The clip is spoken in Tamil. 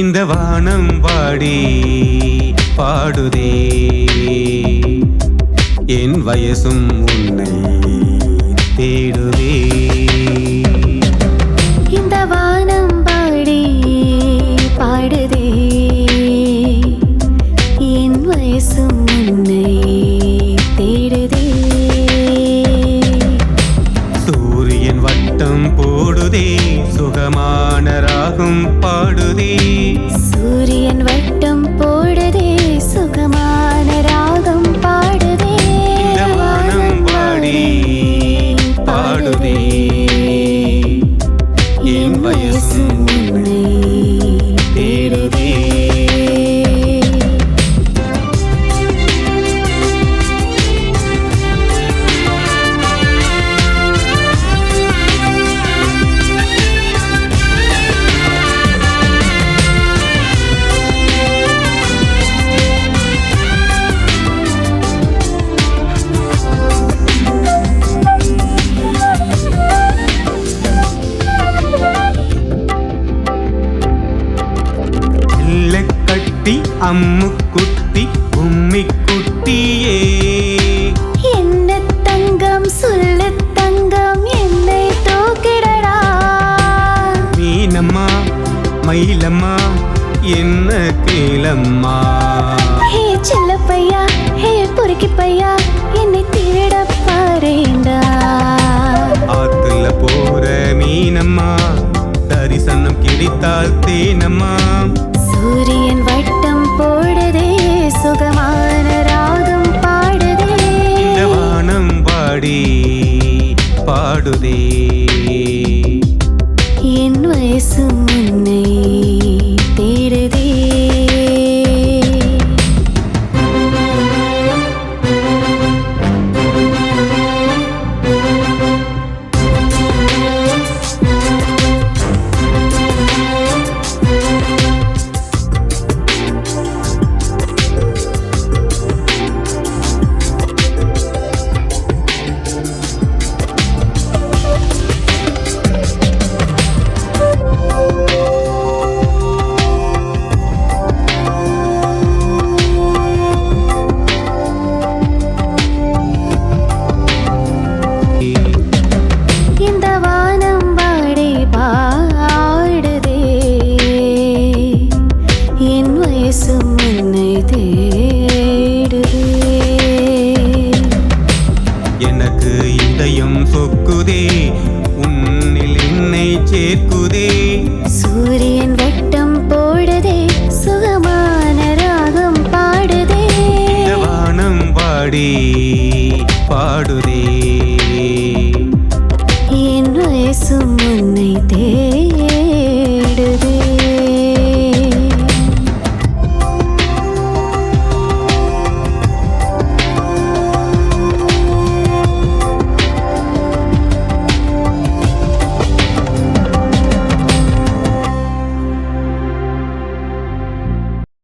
இந்த வானம் பாடி பாடுதே. என் வயசும் உன்னை கட்டி அம்மு குட்டி உம்மி குட்டியே என்ன தங்கம் சொல்லு தங்கம் என்னை தூக்கிடடா. மீனம்மா மயிலம்மா என்ன கேளம்மா. ஹே செல்ல பையா ஹே பொறுக்கி பையா என்னை திருட பாரேண்டா. ஆத்துல போற மீனம்மா தரிசனம் கிடைத்தால் தேனம்மா. சூரியன் போடுதே சுகமான ராகம் பாடுதே இந்த வானம் பாடி பாடுதே என் வயசு உன்னை எனக்கு இதயம் சொக்குதே. உன்னில் என்னை சேர்க்குதே. சூரியன் வட்டம்